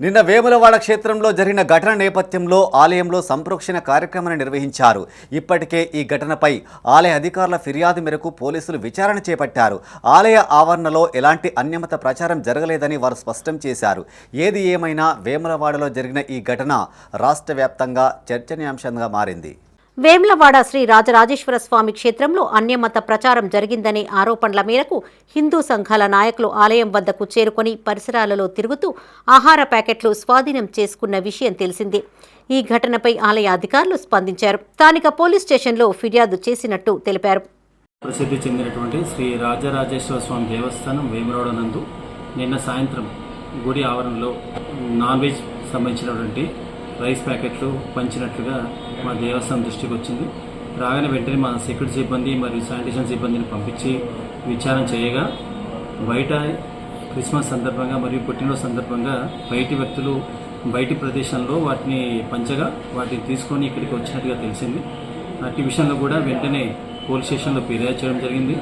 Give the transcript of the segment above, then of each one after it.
నిన్న వేములవాడ క్షేత్రంలో జరిగిన ఘటన నేపథ్యంలో ఆలయంలో సంప్రోక్షణ కార్యక్రమాన్ని నిర్వహించారు. ఇప్పటికే ఈ ఘటనపై ఆలయ అధికారుల ఫిర్యాదు మేరకు పోలీసులు విచారణ చేపట్టారు. ఆలయ ఆవరణలో ఎలాంటి అన్యమత ప్రచారం జరగలేదని వారు స్పష్టం చేశారు. ఏది ఏమైనా వేములవాడలో జరిగిన ఈ ఘటన రాష్ట్ర చర్చనీయాంశంగా మారింది. వేమ్లవాడ శ్రీ రాజరాజేశ్వర స్వామి క్షేత్రంలో అన్యమత ప్రచారం జరిగిందనే ఆరోపణల మేరకు హిందూ సంఘాల నాయకులు ఆలయం వద్దకు చేరుకొని పరిసరాలలో తిరుగుతూ ఆహార ప్యాకెట్లు స్వాధీనం చేసుకున్న విషయం తెలిసిందే. ఈ ఘటనపై ఆలయ అధికారులు స్పందించారు. స్థానిక పోలీస్ స్టేషన్లో ఫిర్యాదు చేసినట్టు తెలిపారు. ప్రసిద్ధి చెందినటువంటి శ్రీ రాజరాజేశ్వర స్వామి దేవస్థానం వేమరోడ నందు నిన్న సాయంత్రం గుడి ఆవరణలో నాన్ వెజ్ సంబంధించినటువంటి రైస్ ప్యాకెట్లు పంచినట్లుగా మా దేవస్థానం దృష్టికి వచ్చింది. రాగానే వెంటనే మా సెక్యూరిటీ సిబ్బంది మరియు శానిటేషన్ సిబ్బందిని పంపించి విచారణ చేయగా బయట క్రిస్మస్ సందర్భంగా మరియు పుట్టినరోజు సందర్భంగా బయటి వ్యక్తులు బయటి ప్రదేశంలో వాటిని పంచగా వాటిని తీసుకొని ఇక్కడికి వచ్చినట్టుగా తెలిసింది. అట్టి విషయంలో కూడా వెంటనే పోలీస్ స్టేషన్లో ఫిర్యాదు చేయడం జరిగింది.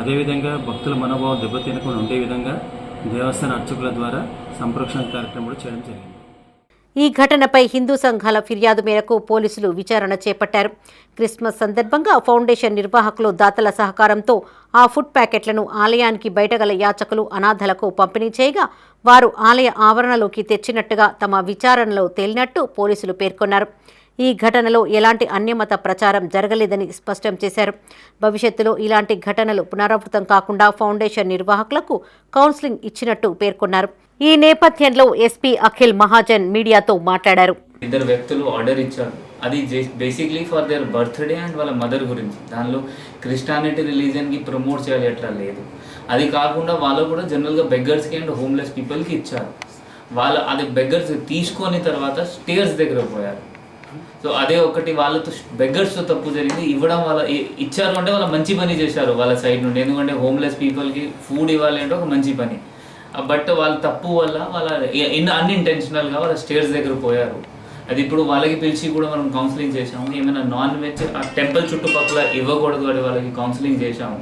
అదేవిధంగా భక్తుల మనోభావం దెబ్బతినకుండా ఉండే విధంగా దేవస్థాన అర్చకుల ద్వారా సంప్రోక్షణ కార్యక్రమం కూడా చేయడం జరిగింది. ఈ ఘటనపై హిందూ సంఘాల ఫిర్యాదు మేరకు పోలీసులు విచారణ చేపట్టారు. క్రిస్మస్ సందర్భంగా ఫౌండేషన్ నిర్వాహకులు దాతల సహకారంతో ఆ ఫుడ్ ప్యాకెట్లను ఆలయానికి బయటగల యాచకులు అనాథలకు పంపిణీ చేయగా వారు ఆలయ ఆవరణలోకి తెచ్చినట్టుగా తమ విచారణలో తేలినట్టు పోలీసులు పేర్కొన్నారు. ఈ ఘటనలో ఎలాంటి అన్యమత ప్రచారం జరగలేదని స్పష్టం చేశారు. భవిష్యత్తులో ఇలాంటి ఘటనలు పునరావృతం కాకుండా ఫౌండేషన్ నిర్వాహకులకు కౌన్సిలింగ్ ఇచ్చినట్టు పేర్కొన్నారు. ఈ నేపథ్యంలో ఎస్పీ అఖిల్ మహాజన్ మీడియాతో మాట్లాడారు. ఇద్దరు వ్యక్తులు ఆర్డర్ ఇచ్చారు. అది basically for their birthday and వాళ్ళ మదర్ గురించి. దానిలో క్రిస్టియానిటీ రిలీజన్కి ప్రమోట్ చేయాలి అట్లా లేదు. అది కాకుండా వాళ్ళు కూడా జనరల్గా బెగ్గర్స్కి అండ్ హోమ్లెస్ పీపుల్కి ఇచ్చారు. వాళ్ళు అది బెగ్గర్స్ తీసుకొని తర్వాత స్టేర్స్ దగ్గర పోయారు. సో అదే ఒకటి వాళ్ళతో బెగ్గర్స్తో తప్పు జరిగింది. ఇవ్వడం వాళ్ళ ఇచ్చారు అంటే వాళ్ళ మంచి పని చేశారు వాళ్ళ సైడ్ నుండి. ఎందుకంటే హోమ్లెస్ పీపుల్కి ఫుడ్ ఇవ్వాలి అంటే ఒక మంచి పని. బట్ వాళ్ళ తప్పు వల్ల వాళ్ళ ఇన్ అన్ఇంటెన్షనల్గా వాళ్ళ స్టేర్స్ దగ్గర పోయారు. అది ఇప్పుడు వాళ్ళకి పిలిచి కూడా మనం కౌన్సిలింగ్ చేసాము ఏమైనా నాన్ వెజ్ ఆ టెంపుల్ చుట్టుపక్కల ఇవ్వకూడదు అని వాళ్ళకి కౌన్సిలింగ్ చేశాము.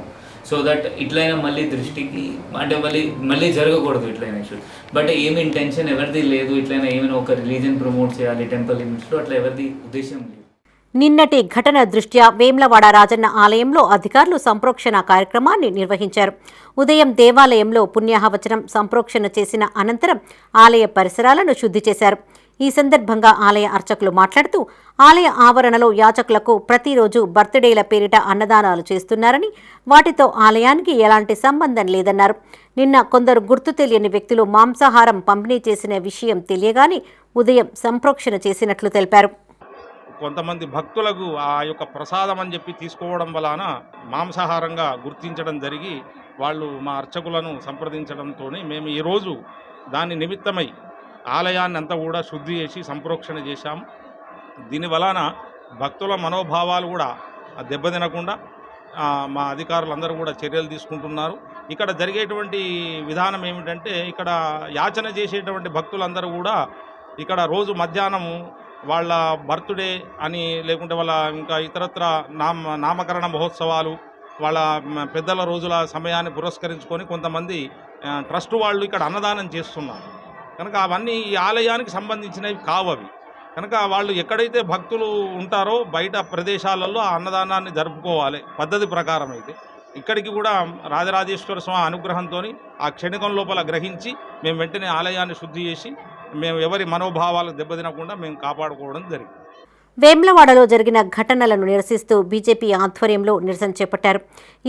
సో దట్ ఇట్లయినా మళ్ళీ దృష్టికి అంటే మళ్ళీ మళ్ళీ జరగకూడదు ఇట్లయినా ఇష్యూ బట్ ఏమి ఇంటెన్షన్ ఎవరిది లేదు ఇట్లయినా ఏమైనా ఒక రిలీజన్ ప్రమోట్ చేయాలి టెంపుల్ లిమిట్స్లో అట్లా ఎవరిది ఉద్దేశం లేదు. నిన్నటి ఘటన దృష్ట్యా వేమ్లవాడ రాజన్న ఆలయంలో అధికారులు సంప్రోక్షణ కార్యక్రమాన్ని నిర్వహించారు. ఉదయం దేవాలయంలో పుణ్యాహవచనం సంప్రోక్షణ చేసిన అనంతరం ఆలయ పరిసరాలను శుద్ధి చేశారు. ఈ సందర్భంగా ఆలయ అర్చకులు మాట్లాడుతూ ఆలయ ఆవరణలో యాచకులకు ప్రతిరోజు బర్త్డేల పేరిట అన్నదానాలు చేస్తున్నారని వాటితో ఆలయానికి ఎలాంటి సంబంధం లేదన్నారు. నిన్న కొందరు గుర్తు తెలియని వ్యక్తులు మాంసాహారం పంపిణీ చేసిన విషయం తెలియగానే ఉదయం సంప్రోక్షణ చేసినట్లు తెలిపారు. కొంతమంది భక్తులకు ఆ యొక్క ప్రసాదం అని చెప్పి తీసుకోవడం వలన మాంసాహారంగా గుర్తించడం జరిగి వాళ్ళు మా అర్చకులను సంప్రదించడంతో మేము ఈరోజు దాని నిమిత్తమై ఆలయాన్ని అంతా కూడా శుద్ధి చేసి సంప్రోక్షణ చేశాం. దీని వలన భక్తుల మనోభావాలు కూడా దెబ్బతినకుండా మా అధికారులందరూ కూడా చర్యలు తీసుకుంటున్నారు. ఇక్కడ జరిగేటువంటి విధానం ఏమిటంటే ఇక్కడ యాచన చేసేటువంటి భక్తులందరూ కూడా ఇక్కడ రోజు మధ్యాహ్నం వాళ్ళ బర్త్డే అని లేకుంటే వాళ్ళ ఇంకా ఇతరత్ర నామ నామకరణ మహోత్సవాలు వాళ్ళ పెద్దల రోజుల సమయాన్ని పురస్కరించుకొని కొంతమంది ట్రస్ట్ వాళ్ళు ఇక్కడ అన్నదానం చేస్తున్నారు. కనుక అవన్నీ ఈ ఆలయానికి సంబంధించినవి కావు అవి. కనుక వాళ్ళు ఎక్కడైతే భక్తులు ఉంటారో బయట ప్రదేశాలలో ఆ అన్నదానాన్ని జరుపుకోవాలి పద్ధతి ప్రకారం అయితే. ఇక్కడికి కూడా రాజరాజేశ్వర స్వామి అనుగ్రహంతో ఆ క్షణికం లోపల గ్రహించి మేము వెంటనే ఆలయాన్ని శుద్ధి చేసి మేము ఎవరి మనోభావాలు దెబ్బతినకుండా మేము కాపాడుకోవడం జరిగింది. వేమ్లవాడలో జరిగిన ఘటనలను నిరసిస్తూ బీజేపీ ఆధ్వర్యంలో నిరసన చేపట్టారు.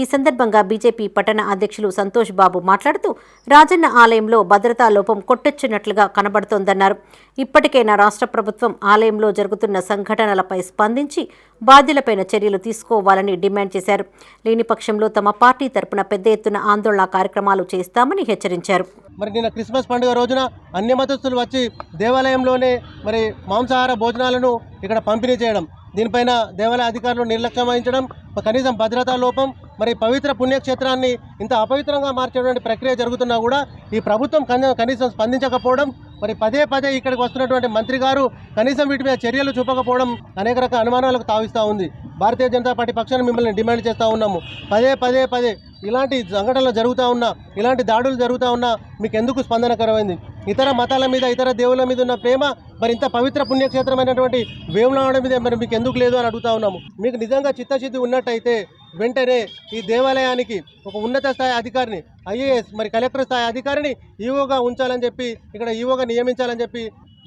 ఈ సందర్భంగా బీజేపీ పట్టణ అధ్యక్షులు సంతోష్ బాబు మాట్లాడుతూ రాజన్న ఆలయంలో భద్రతా లోపం కొట్టొచ్చినట్లుగా కనబడుతోందన్నారు. ఇప్పటికైనా రాష్ట్ర ప్రభుత్వం ఆలయంలో జరుగుతున్న సంఘటనలపై స్పందించి బాధ్యులపైన చర్యలు తీసుకోవాలని డిమాండ్ చేశారు. లేని పక్షంలో తమ పార్టీ తరపున పెద్ద ఎత్తున ఆందోళన కార్యక్రమాలు చేస్తామని హెచ్చరించారు. మరి నిన్న క్రిస్మస్ పండుగ రోజున అన్య మతస్థులు వచ్చి దేవాలయంలోనే మరి మాంసాహార భోజనాలను ఇక్కడ పంపిణీ చేయడం. దీనిపైన దేవాలయ అధికారులు నిర్లక్ష్యం వహించడం కనీసం భద్రతా లోపం మరి పవిత్ర పుణ్యక్షేత్రాన్ని ఇంత అపవిత్రంగా మార్చేటువంటి ప్రక్రియ జరుగుతున్నా కూడా ఈ ప్రభుత్వం కనీసం స్పందించకపోవడం మరి పదే పదే ఇక్కడికి వస్తున్నటువంటి మంత్రి గారు కనీసం వీటి మీద చర్యలు చూపకపోవడం అనేక రకాల అనుమానాలకు తావిస్తూ ఉంది. భారతీయ జనతా పార్టీ పక్షాన్ని మిమ్మల్ని డిమాండ్ చేస్తూ ఉన్నాము. పదే పదే పదే ఇలాంటి సంఘటనలు జరుగుతూ ఉన్నా ఇలాంటి దాడులు జరుగుతూ ఉన్నా మీకు ఎందుకు స్పందనకరమైంది? ఇతర మతాల మీద ఇతర దేవుళ్ళ మీద ఉన్న ప్రేమ మరి ఇంత పవిత్ర పుణ్యక్షేత్రమైనటువంటి వేములవాడ మీద మరి మీకు ఎందుకు లేదు అని అడుగుతా ఉన్నాము. మీకు నిజంగా చిత్తశుద్ధి ఉన్నట్టయితే వెంటనే ఈ దేవాలయానికి ఒక ఉన్నత స్థాయి అధికారిని ఐఏఎస్ మరి కలెక్టర్ స్థాయి అధికారిని ఈవోగా ఉంచాలని చెప్పి ఇక్కడ ఈవోగా నియమించాలని చెప్పి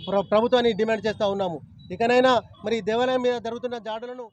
ప్ర- ప్రభుత్వాన్ని డిమాండ్ చేస్తూ ఉన్నాము. ఇకనైనా మరి దేవాలయం మీద జరుగుతున్న జాడులను